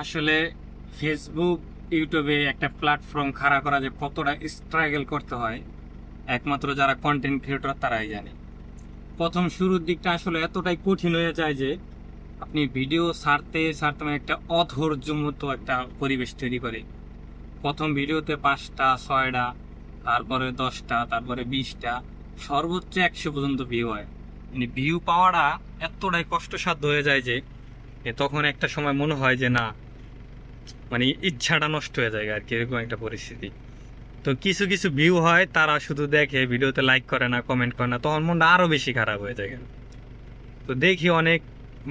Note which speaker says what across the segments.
Speaker 1: আসলে ফেসবুক ইউটিউবে একটা প্ল্যাটফর্ম খাড়া করা যে কতটা স্ট্রাগল করতে হয়, একমাত্র যারা কন্টেন্ট ক্রিয়েটর তারাই জানে। প্রথম শুরুর দিকটা আসলে এতটাই কঠিন হয়ে যায় যে আপনি ভিডিও সারতে সারতে একটা অধৈর্য মতো একটা পরিবেশ তৈরি করে। প্রথম ভিডিওতে পাঁচটা, ছয়টা, তারপরে দশটা, তারপরে বিশটা, সর্বোচ্চ একশো পর্যন্ত ভিউ হয়। মানে ভিউ পাওয়াটা এতটাই কষ্টসাধ্য হয়ে যায় যে তখন একটা সময় মনে হয় যে, না মানে ইচ্ছাটা নষ্ট হয়ে যায় আর কি, এরকম একটা পরিস্থিতি। তো কিছু কিছু ভিউ হয়, তারা শুধু দেখে, ভিডিওতে লাইক করে না কমেন্ট করে না, তখন মনটা আরও বেশি খারাপ হয়ে যায় তো দেখি অনেক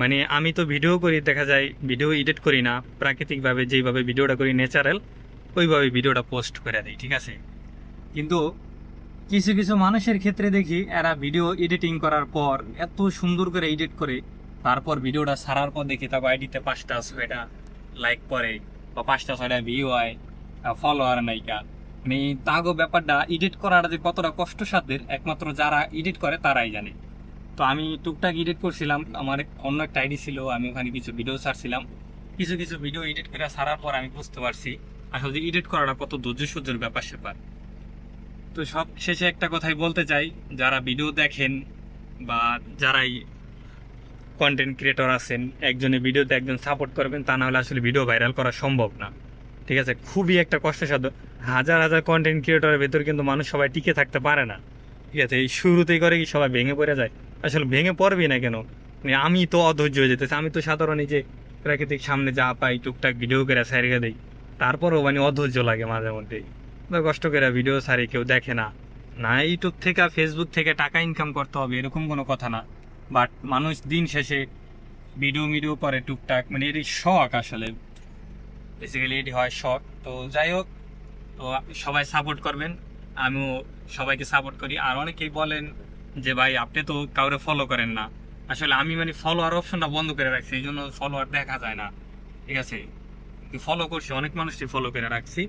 Speaker 1: মানে আমি তো ভিডিও করি, দেখা যায় ভিডিও এডিট করি না, প্রাকৃতিকভাবে যেইভাবে ভিডিওটা করি ন্যাচারাল ওইভাবে ভিডিওটা পোস্ট করে দিই, ঠিক আছে? কিন্তু কিছু কিছু মানুষের ক্ষেত্রে দেখি, এরা ভিডিও এডিটিং করার পর এত সুন্দর করে এডিট করে তারপর ভিডিওটা সারার পর দেখি তারপর আইডিতে পাঁচটা ছয়টা লাইক পরে বা পাঁচটা ছয়টা ভিউ হয় ফলোয়ার নাইকা। মানে তাগো ব্যাপারটা এডিট করাটা যে কতটা কষ্টসাধ্যের, একমাত্র যারা এডিট করে তারাই জানে। তো আমি টুকটাক এডিট করছিলাম, আমার অন্য একটা আইডি ছিল, আমি ওখানে কিছু ভিডিও ছাড়ছিলাম। কিছু কিছু ভিডিও এডিট করে ছাড়ার পর আমি বুঝতে পারছি, আসলে এডিট করাটা কত ধৈর্য সহ্যের ব্যাপার স্যাপার। তো সব শেষে একটা কথাই বলতে চাই, যারা ভিডিও দেখেন, বা যারাই কন্টেন্ট ক্রিয়েটর আছেন একজনে ভিডিওতে একজন সাপোর্ট করবেন, তা না হলে আসলে ভিডিও ভাইরাল করা সম্ভব না। ঠিক আছে? খুবই একটা কষ্টসাধ্য। হাজার হাজার কন্টেন্ট ক্রিয়েটরের ভেতর কিন্তু মানুষ সবাই টিকে থাকতে পারে না। ঠিক আছে? এই শুরুতেই করে কি সবাই ভেঙে পড়ে যায়? আসলে ভেঙে পড়বি না কেন? মানে আমি তো অধৈর্য হয়ে যেতেছি। আমি তো সাধারণ এই যে প্রাকৃতিক সামনে যা পাই, টুকটাক ভিডিও করে সারিয়ে দিই, তারপরও মানে অধৈর্য লাগে মাঝে মধ্যেই। কষ্ট করে ভিডিও সারি কেউ দেখে না। না ইউটিউব থেকে ফেসবুক থেকে টাকা ইনকাম করতে হবে, এরকম কোনো কথা না। বাট মানুষ দিন শেষে ভিডিও মিডিও করে টুকটাক মানে এটি শখ আসলে। বেসিক্যালি এটি হয় শখ। তো যাই হোক, তো সবাই সাপোর্ট করবেন। আমিও সবাইকে সাপোর্ট করি। আর অনেকেই বলেন যে, ভাই, আপনি তো কাউরে ফলো করেন না। আসলে আমি মানে ফলোয়ার অপশনটা বন্ধ করে রাখছি, এই জন্য ফলোয়ার দেখা যায় না। ঠিক আছে? ফলো করছি, অনেক মানুষই ফলো করে রাখছি।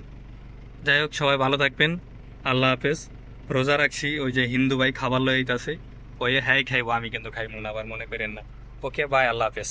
Speaker 1: যাই হোক, সবাই ভালো থাকবেন। আল্লাহ হাফেজ। রোজা রাখছি, ওই যে হিন্দু ভাই খাবার লইতাছে ওই হ্যাঁ খাইবো, আমি কিন্তু খাইবো না, আবার মনে করেন না। ওকে, বাই, আল্লাহ হাফেজ।